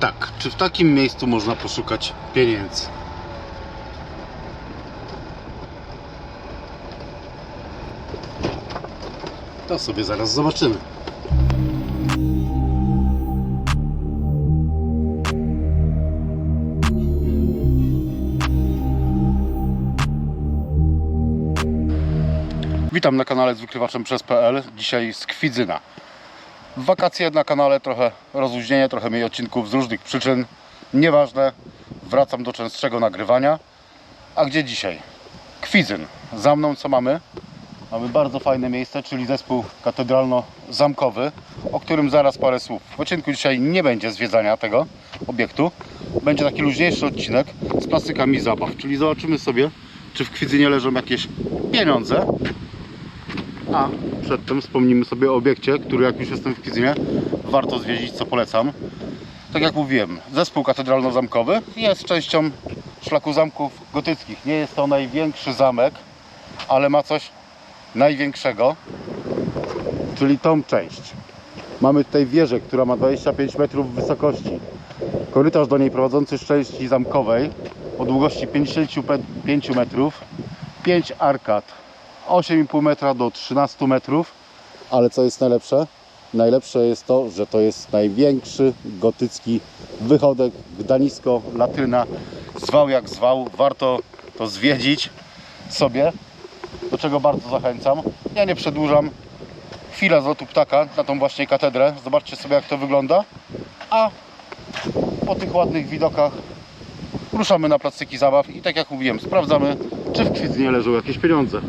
Tak, czy w takim miejscu można poszukać pieniędzy? To sobie zaraz zobaczymy. Witam na kanale z wykrywaczem przez.pl. Dzisiaj z Kwidzyna. Wakacje na kanale trochę rozluźnienie, trochę mniej odcinków z różnych przyczyn. Nieważne, wracam do częstszego nagrywania. A gdzie dzisiaj? Kwidzyn. Za mną co mamy? Mamy bardzo fajne miejsce, czyli zespół katedralno-zamkowy, o którym zaraz parę słów. W odcinku dzisiaj nie będzie zwiedzania tego obiektu. Będzie taki luźniejszy odcinek z placykami zabaw, czyli zobaczymy sobie, czy w Kwidzynie leżą jakieś pieniądze, a przedtem wspomnimy sobie o obiekcie, który jak już jestem w Kwidzynie, warto zwiedzić, co polecam. Tak jak mówiłem, zespół katedralno-zamkowy jest częścią szlaku zamków gotyckich. Nie jest to największy zamek, ale ma coś największego, czyli tą część. Mamy tutaj wieżę, która ma 25 metrów wysokości. Korytarz do niej prowadzący z części zamkowej o długości 55 metrów. 5 arkad 8,5 metra do 13 metrów. Ale co jest najlepsze? Najlepsze jest to, że to jest największy gotycki wychodek Gdanisko, Latyna. Zwał jak zwał, warto to zwiedzić sobie, do czego bardzo zachęcam. Ja nie przedłużam. Chwila z lotu ptaka na tą właśnie katedrę. Zobaczcie sobie jak to wygląda. A po tych ładnych widokach ruszamy na placyki zabaw i tak jak mówiłem, sprawdzamy, czy w Kwidzynie leżą jakieś pieniądze.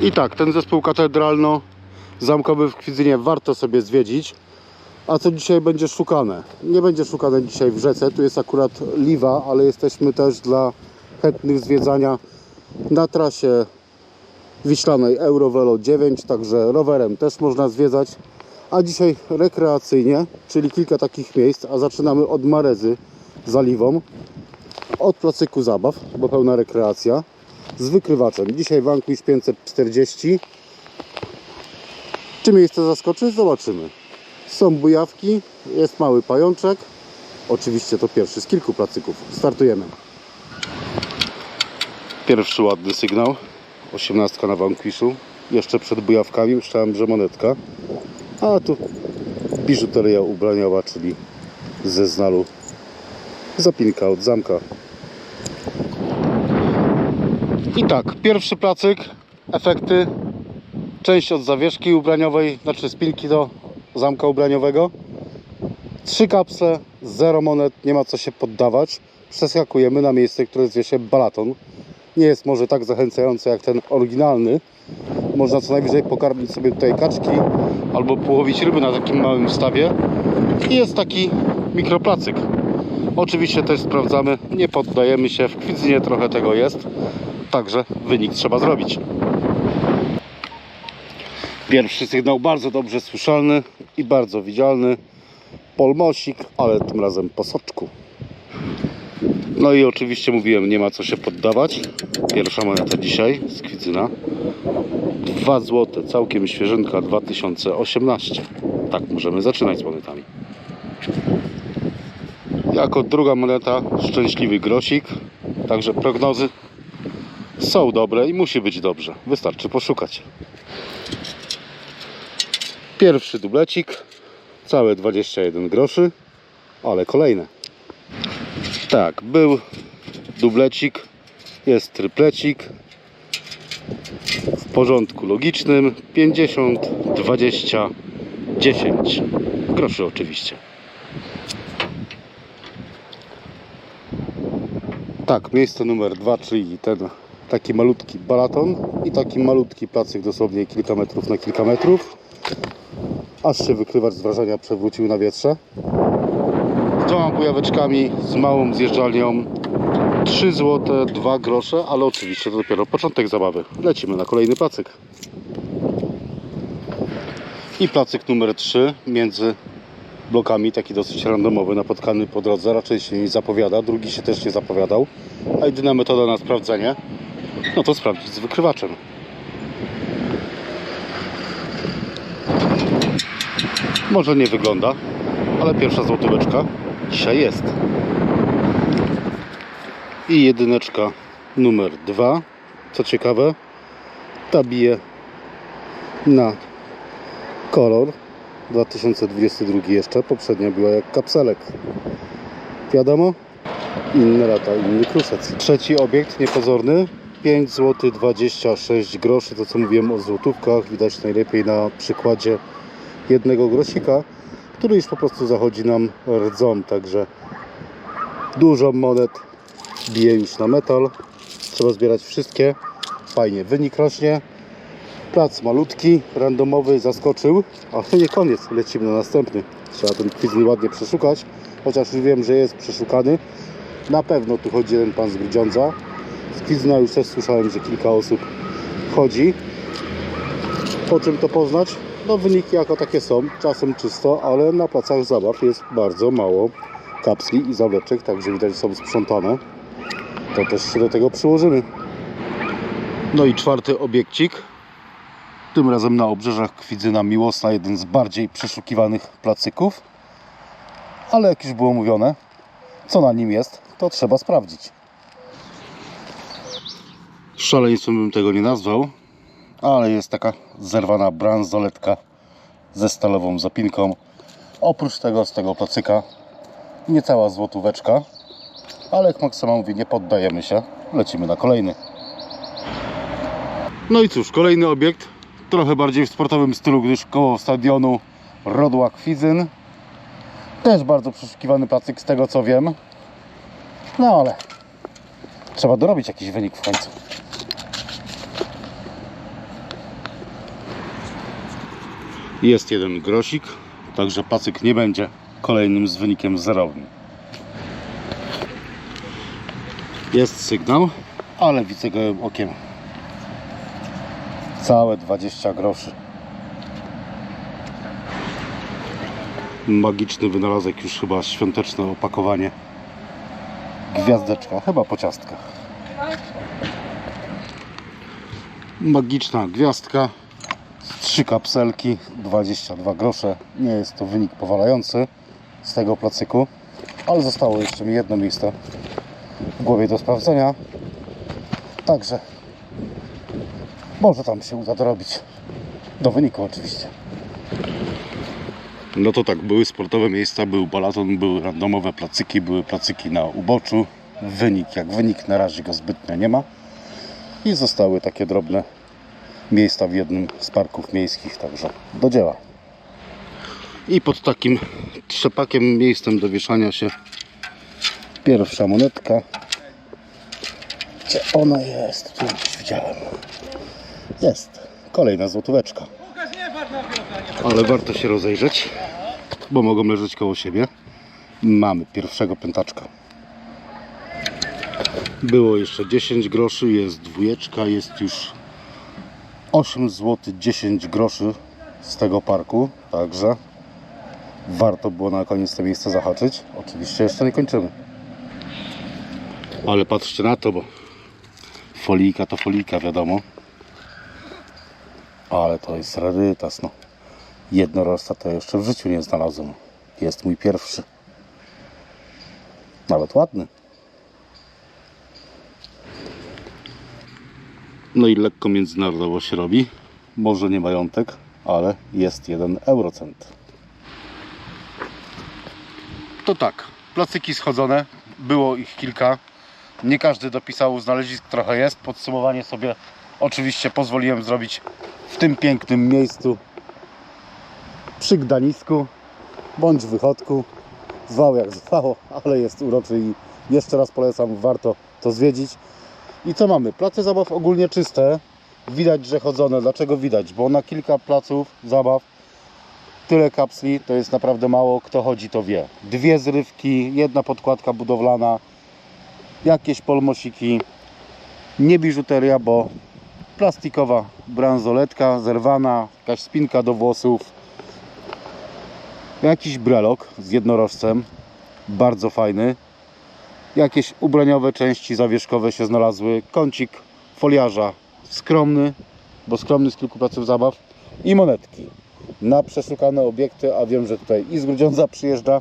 I tak, ten zespół katedralno-zamkowy w Kwidzynie warto sobie zwiedzić. A co dzisiaj będzie szukane? Nie będzie szukane dzisiaj w rzece, tu jest akurat Liwa, ale jesteśmy też dla chętnych zwiedzania na trasie wiślanej Eurovelo 9, także rowerem też można zwiedzać. A dzisiaj rekreacyjnie, czyli kilka takich miejsc, a zaczynamy od Marezy za Liwą, od placyku zabaw, bo pełna rekreacja z wykrywaczem. Dzisiaj Vanquish 540. Czy miejsce zaskoczy? Zobaczymy. Są bujawki, jest mały pajączek. Oczywiście to pierwszy z kilku placyków. Startujemy. Pierwszy ładny sygnał. 18 na Vanquishu. Jeszcze przed bujawkami myślałem, że monetka. A tu biżuteria ubraniowa, czyli ze znalu zapinka od zamka. I tak, pierwszy placyk, efekty, część od zawieszki ubraniowej, znaczy spinki do zamka ubraniowego. Trzy kapsle, zero monet, nie ma co się poddawać. Przeskakujemy na miejsce, które zwie się Balaton. Nie jest może tak zachęcające jak ten oryginalny. Można co najwyżej pokarmić sobie tutaj kaczki albo połowić ryby na takim małym wstawie. I jest taki mikroplacyk. Oczywiście też sprawdzamy, nie poddajemy się, w Kwidzynie trochę tego jest. Także wynik trzeba zrobić. Pierwszy sygnał bardzo dobrze słyszalny i bardzo widzialny. Polmosik, ale tym razem po soczku. No i oczywiście mówiłem, nie ma co się poddawać. Pierwsza moneta dzisiaj z Kwidzyna. 2 zł, całkiem świeżynka 2018. Tak, możemy zaczynać z monetami. Jako druga moneta szczęśliwy grosik. Także prognozy Są dobre i musi być dobrze. Wystarczy poszukać. Pierwszy dublecik, całe 21 groszy, ale kolejne. Tak, był dublecik, jest tryplecik w porządku logicznym 50, 20, 10 groszy oczywiście. Tak, miejsce numer dwa, czyli ten taki malutki balaton i taki malutki placyk dosłownie kilka metrów na kilka metrów. Aż się wykrywacz z wrażenia przewrócił na wietrze. Z dwoma bujaweczkami, z małą zjeżdżalnią. 3 zł, 2 grosze, ale oczywiście to dopiero początek zabawy. Lecimy na kolejny placyk. I placyk numer 3 między blokami, taki dosyć randomowy, napotkany po drodze, raczej się nie zapowiada, drugi się też nie zapowiadał, a jedyna metoda na sprawdzenie, no to sprawdzić z wykrywaczem. Może nie wygląda, ale pierwsza złotóweczka dzisiaj jest. I jedyneczka numer dwa, co ciekawe, ta bije na kolor 2022 jeszcze, poprzednia była jak kapselek. Wiadomo? Inne lata, inny kruszec. Trzeci obiekt, niepozorny, 5 zł 26 groszy, to co mówiłem o złotówkach, widać najlepiej na przykładzie jednego grosika, który już po prostu zachodzi nam rdzą, także dużo monet bije już na metal, trzeba zbierać wszystkie, fajnie, wynik rośnie, Plac malutki, randomowy, zaskoczył, ale nie koniec, lecimy na następny. Trzeba ten quiz ładnie przeszukać, chociaż już wiem, że jest przeszukany. Na pewno tu chodzi jeden pan z Grudziądza. Z Kwizna już też słyszałem, że kilka osób chodzi. Po czym to poznać? No wyniki jako takie są, czasem czysto, ale na placach zabaw jest bardzo mało kapsli i zawleczek, także widać, że są sprzątane. To też się do tego przyłożymy. No i czwarty obiekcik. Tym razem na obrzeżach Kwidzyna Miłosna, jeden z bardziej przeszukiwanych placyków. Ale jak już było mówione, co na nim jest, to trzeba sprawdzić. Szaleństwem bym tego nie nazwał, ale jest taka zerwana bransoletka ze stalową zapinką. Oprócz tego z tego placyka niecała złotóweczka, ale jak Maksyma mówi, nie poddajemy się, lecimy na kolejny. No i cóż, kolejny obiekt, trochę bardziej w sportowym stylu, gdyż koło stadionu Rodła Kwizyn. Też bardzo przeszukiwany placyk z tego co wiem. No ale trzeba dorobić jakiś wynik w końcu. Jest jeden grosik, także placyk nie będzie kolejnym z wynikiem zerowym. Jest sygnał, ale widzę go okiem. Całe 20 groszy. Magiczny wynalazek, już chyba świąteczne opakowanie. Gwiazdeczka, chyba po ciastkach. Magiczna gwiazdka. Trzy kapselki, 22 grosze. Nie jest to wynik powalający z tego placyku, ale zostało jeszcze mi jedno miejsce w głowie do sprawdzenia. Także może tam się uda dorobić. Do wyniku oczywiście. No to tak, były sportowe miejsca, był balaton, były randomowe placyki, były placyki na uboczu. Wynik jak wynik, na razie go zbytnio nie ma. I zostały takie drobne miejsca w jednym z parków miejskich, także do dzieła. I pod takim trzepakiem, miejscem do wieszania się pierwsza monetka. Gdzie ona jest? Tu gdzieś widziałem. Jest. Kolejna złotóweczka. Ale warto się rozejrzeć, bo mogą leżeć koło siebie. Mamy pierwszego pętaczka. Było jeszcze 10 groszy, jest dwójeczka, jest już 8 zł 10 groszy z tego parku, także warto było na koniec to miejsce zahaczyć. Oczywiście jeszcze nie kończymy. Ale patrzcie na to, bo folika to folika, wiadomo. Ale to jest rarytas, no. Jednorożca to jeszcze w życiu nie znalazłem. Jest mój pierwszy. Nawet ładny. No i lekko międzynarodowo się robi. Może nie majątek, ale jest jeden eurocent. To tak, placyki schodzone, było ich kilka. Nie każdy dopisał, znalezisk trochę jest. Podsumowanie sobie oczywiście pozwoliłem zrobić w tym pięknym miejscu przy Gdanisku bądź wychodku. Zwał jak zwało, ale jest uroczy i jeszcze raz polecam, warto to zwiedzić. I co mamy? Place zabaw ogólnie czyste. Widać, że chodzone. Dlaczego widać? Bo na kilka placów zabaw tyle kapsli to jest naprawdę mało. Kto chodzi, to wie. Dwie zrywki, jedna podkładka budowlana, jakieś polmosiki, nie biżuteria, bo plastikowa bransoletka zerwana, jakaś spinka do włosów, jakiś brelok z jednorożcem, bardzo fajny, jakieś ubraniowe części zawieszkowe się znalazły, kącik foliarza skromny, bo skromny z kilku placów zabaw. I monetki na przeszukane obiekty, a wiem, że tutaj i z Grudziądza przyjeżdża.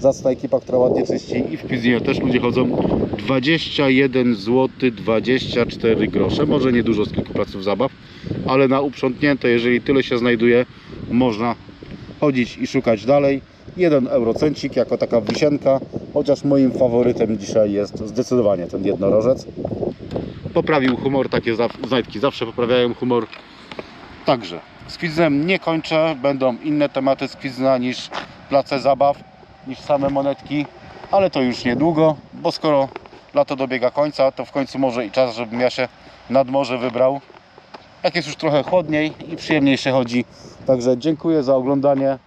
Zacna ekipa, która ładnie czyści i w Pizynie też ludzie chodzą. 21 zł 24 grosze, może nie dużo z kilku placów zabaw, ale na uprzątnięte, jeżeli tyle się znajduje, można chodzić i szukać dalej. 1 eurocencik jako taka wisienka, chociaż moim faworytem dzisiaj jest zdecydowanie ten jednorożec. Poprawił humor, takie znajdki zawsze poprawiają humor. Także z Kwidzynem nie kończę, będą inne tematy z Kwidzyna niż place zabaw, niż same monetki, ale to już niedługo, bo skoro lato dobiega końca, to w końcu może i czas, żebym ja się nad morze wybrał. Jak jest już trochę chłodniej i przyjemniej się chodzi. Także dziękuję za oglądanie.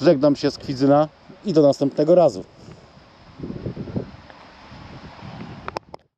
Żegnam się z Kwidzyna i do następnego razu.